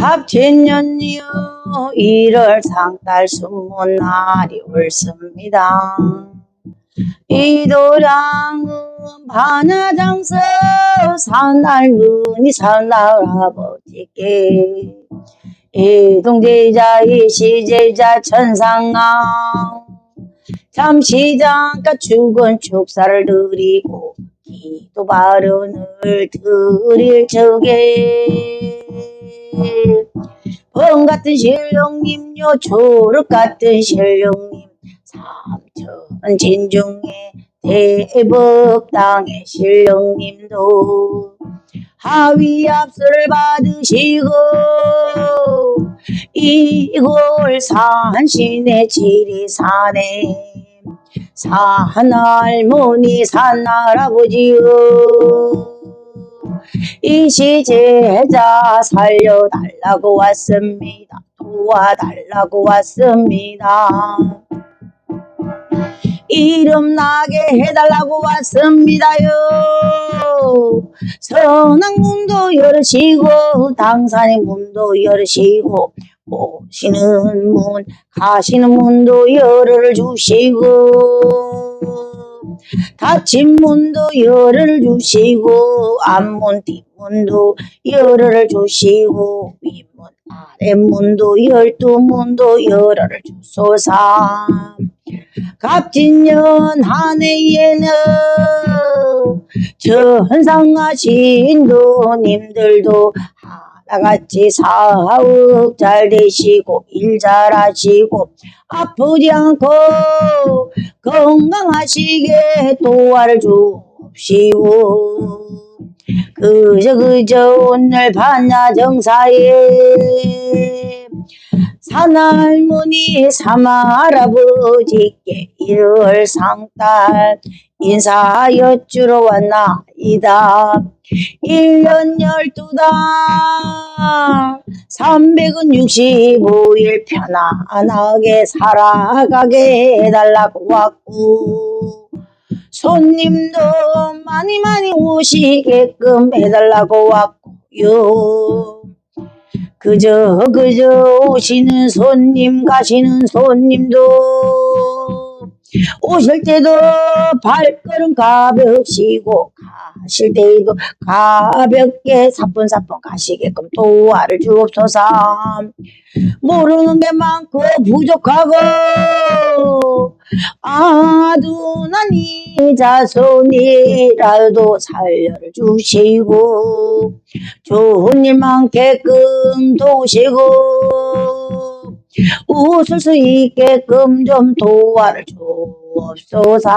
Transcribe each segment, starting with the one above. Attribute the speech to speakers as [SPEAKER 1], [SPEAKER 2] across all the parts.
[SPEAKER 1] 갑진년이여 1월 상달 순문 날이 옳습니다. 이도량은 반야장서 산날문이 산날 아버지께 이동제자 이시제자 천상왕 잠시 잠깐 죽은 축사를 드리고 기도 발언을 드릴 적에 범 같은 신령님 요 초록 같은 신령님 삼천 진중에 대법당의 신령님도 하위 압수를 받으시고 이골 산신의 지리산에 산할머니 산할아버지요 이 시제자 살려달라고 왔습니다. 도와달라고 왔습니다. 이름 나게 해달라고 왔습니다요. 선악 문도 열으시고 당산의 문도 열으시고 오시는 문 가시는 문도 열을 주시고 닫힌 문도 열을 주시고 앞문 뒷문도 열을 주시고 윗문 아랫문도 열두 문도 열을 주소서. 갑진년 한 해에는 전상하신 도님들도 하나같이 사업 잘 되시고 일 잘하시고 아프지 않고 건강하시게 도와를 주옵시고 그저 그저 오늘 반야 정사에 산할머니 삼할아버지께 일월 상달 인사 여쭈러 왔나이다. 1년 12달 365일 편안하게 살아가게 해달라고 왔고 손님도 많이 많이 오시게끔 해달라고 왔고요. 그저 그저 오시는 손님 가시는 손님도 오실 때도 발걸음 가벼우시고 가실 때도 가볍게 사뿐사뿐 가시게끔 도와를 주옵소서. 모르는 게 많고 부족하고 이 자손이라도 살려를 주시고 좋은 일만 게끔 도우시고 웃을 수 있게끔 좀 도와를 주옵소서.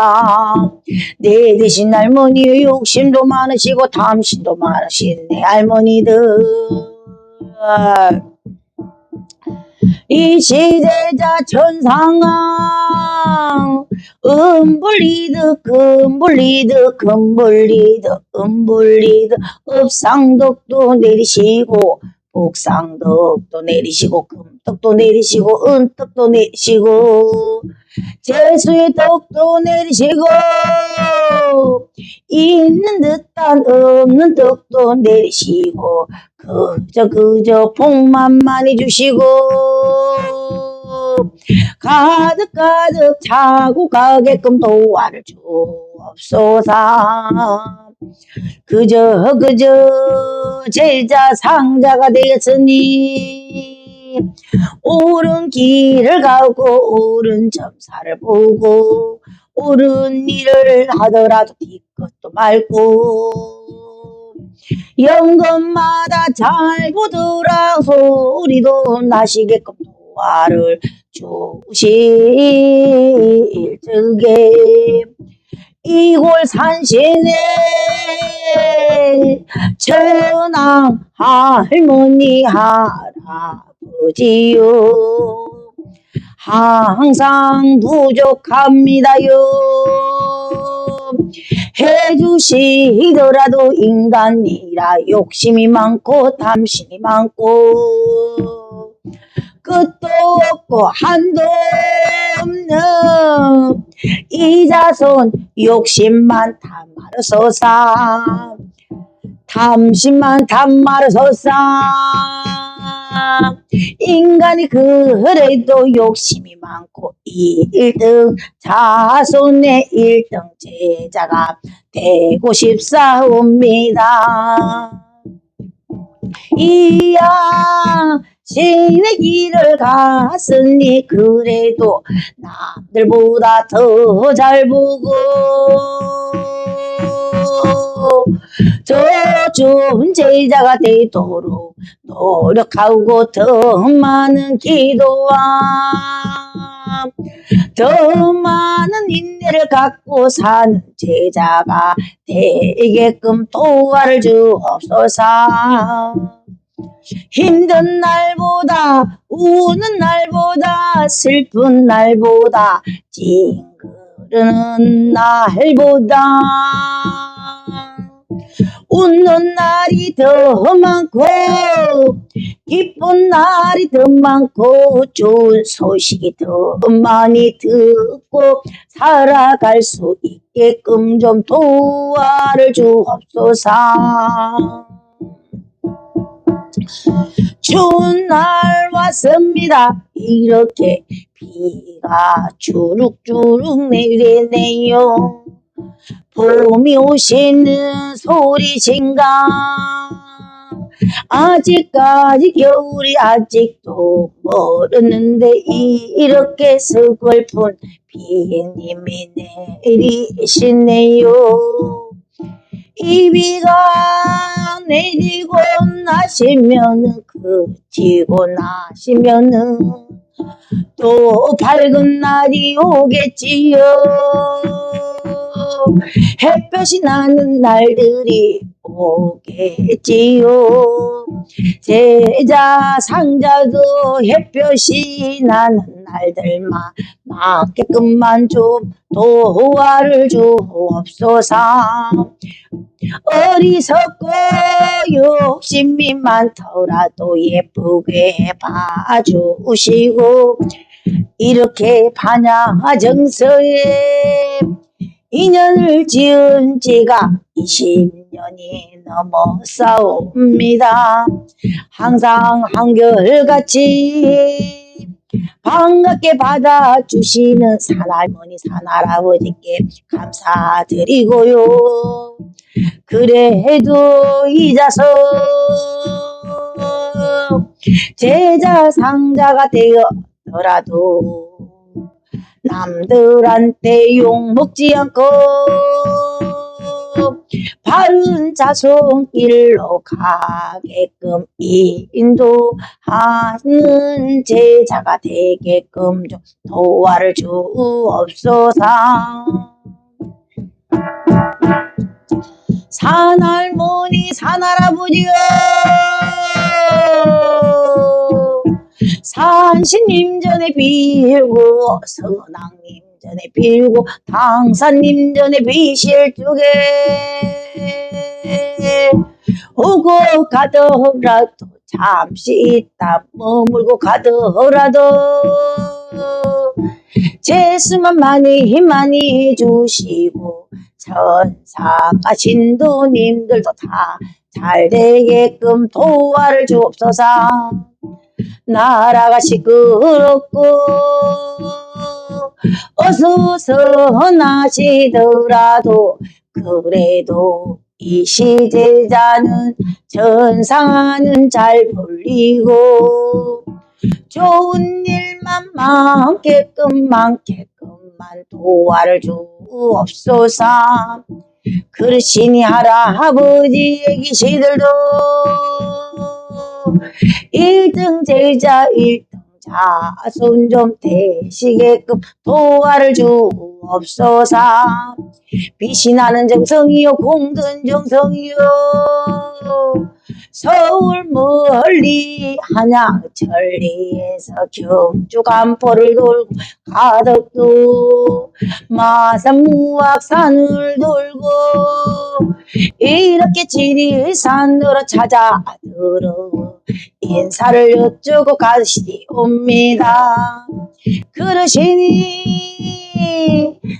[SPEAKER 1] 내 대신 할머니 욕심도 많으시고 탐심도 많으신 내 할머니들. 이 시대자 천상왕 음불리드 금불리드 금불리드 음불리드 업상덕도 내리시고 복상덕도 내리시고 금떡도 내리시고 은떡도 내리시고 재수의 떡도 내리시고 있는 듯한 없는 떡도 내리시고 그저 그저 복만 많이 주시고 가득 가득 차고 가게끔 도와를 주옵소서 그저 그저 제자 상자가 되었으니. 옳은 길을 가고 옳은 점사를 보고 옳은 일을 하더라도 뒤것도 말고. 영검마다 잘 보더라 소리도 나시게끔 도와를 주실 적에 이골 산신에 천황 할머니 할아버지요. 항상 부족합니다요. 해주시더라도 인간이라 욕심이 많고 탐심이 많고 끝도 없고 한도 없는 이 자손 욕심만 다 말아서사 탐심만 다 말아서사 인간이 그래도 욕심이 많고 1등 자손의 1등 제자가 되고 싶사옵니다. 이야 신의 길을 갔으니 그래도 남들보다 더 잘 보고 저 좋은 제자가 되도록 노력하고 더 많은 기도와 더 많은 인내를 갖고 사는 제자가 되게끔 도와를 주옵소서. 힘든 날보다 우는 날보다 슬픈 날보다 찡그르는 날보다 웃는 날이 더 많고 기쁜 날이 더 많고 좋은 소식이 더 많이 듣고 살아갈 수 있게끔 좀 도와를 주옵소서. 추운 날 왔습니다. 이렇게 비가 주룩주룩 내리네요. 봄이 오시는 소리신가? 아직까지 겨울이 아직도 멀었는데 이렇게 서글픈 비님이 내리시네요. 이 비가 내리고 나시면은 그치고 나시면은 또 밝은 날이 오겠지요. 햇볕이 나는 날들이 오겠지요. 제자 상자도 햇볕이 나는 날들만 맞게끔만 좀 도와를 주옵소서. 어리석고 욕심이 많더라도 예쁘게 봐주시고 이렇게 반야정서에 인연을 지은 지가 20년이 넘어싸웁니다. 항상 한결같이 반갑게 받아주시는 산할머니 산할아버지께 감사드리고요. 그래도 잊어서 제자 상자가 되어더라도 남들한테 욕 먹지 않고 바른 자손길로 가게끔 인도하는 제자가 되게끔 좀 도와를 주옵소서. 산할머니 산할아버지요 산신님 전에 빌고 선왕님 전에 빌고 당사님 전에 비실 쪽에 오고 가더라도 잠시 있다 머물고 가더라도 제수만 많이 많이 해주시고 천사가 신도님들도 다 잘 되게끔 도와를 주옵소서 나라가 시끄럽고 어수선하시더라도 그래도 이 시제자는 천상은 잘 불리고 좋은 일만 많게끔 많게끔만 도와를 주옵소서. 그러시니 할아버지의 기시들도 일등 제자 일등 자 손 좀 되시게끔 도와를 주옵소서. 빛이 나는 정성이요 공든 정성이요 서울 멀리 한양천리에서 경주간포를 돌고 가덕도 마산무악산을 돌고 이렇게 지리산으로 찾아 들어 인사를 여쭈고 가시옵니다. 그러시니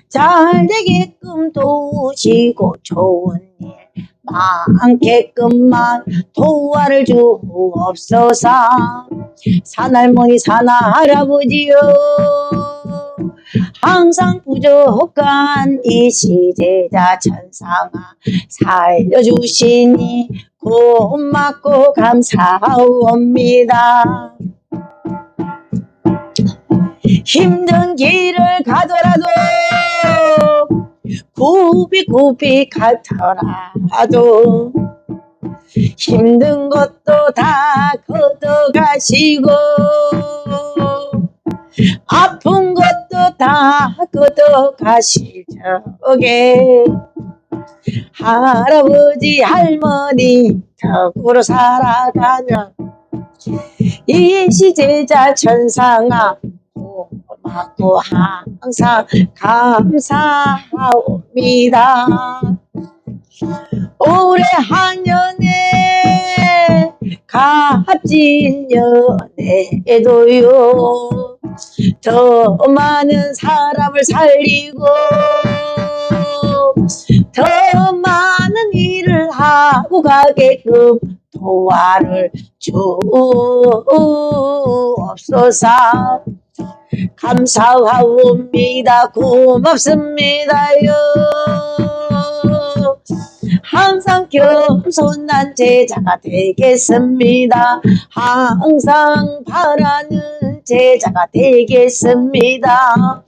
[SPEAKER 1] 잘 되게끔 도우시고 좋은 일 많게끔만 도와를 주옵소서 산할머니 산할아버지요. 항상 부족한 이 시제자 천상아 살려주시니 고맙고 감사옵니다. 힘든 길을 가더라도 굽이 굽이 가더라도 힘든 것도 다 걷어가시고 아픈 것도 다 걷어가실 적에 할아버지 할머니 덕으로 살아가면 이 시제자 천상아 고맙고 항상 감사합니다. 올해 한 년에 값진 연애에도요 더 많은 사람을 살리고 더 많은 일을 하고 가게끔 도와를 주옵소서 감사합니다. 고맙습니다요. 항상 겸손한 제자가 되겠습니다. 항상 바라는 제자가 되겠습니다.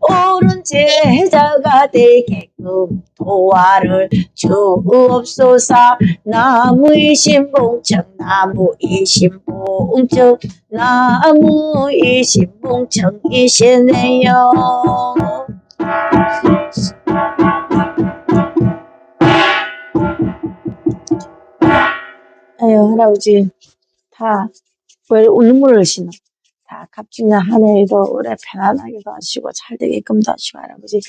[SPEAKER 1] 옳은 제자가 되게끔 도와를 주옵소서. 나무의 신봉청 나무의 신봉청 나무의 신봉청이시네요. 아유 할아버지 다 왜 눈물을 흘리시나 다 값지는 한 해에도 올해 편안하게도 하시고 잘 되게끔도 하시고 할아버지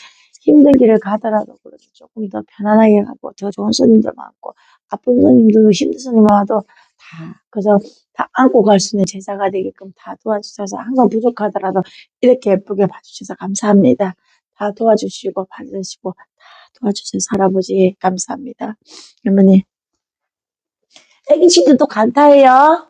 [SPEAKER 1] 힘든 길을 가더라도 그래도 조금 더 편안하게 가고 더 좋은 손님들 많고 아픈 손님도 힘든 손님 와도 다 그저 다 안고 갈 수 있는 제자가 되게끔 다 도와주셔서 항상 부족하더라도 이렇게 예쁘게 봐주셔서 감사합니다. 다 도와주시고 봐주시고 다 도와주셔서 할아버지 감사합니다. 어머니 애기 친구도 간타해요.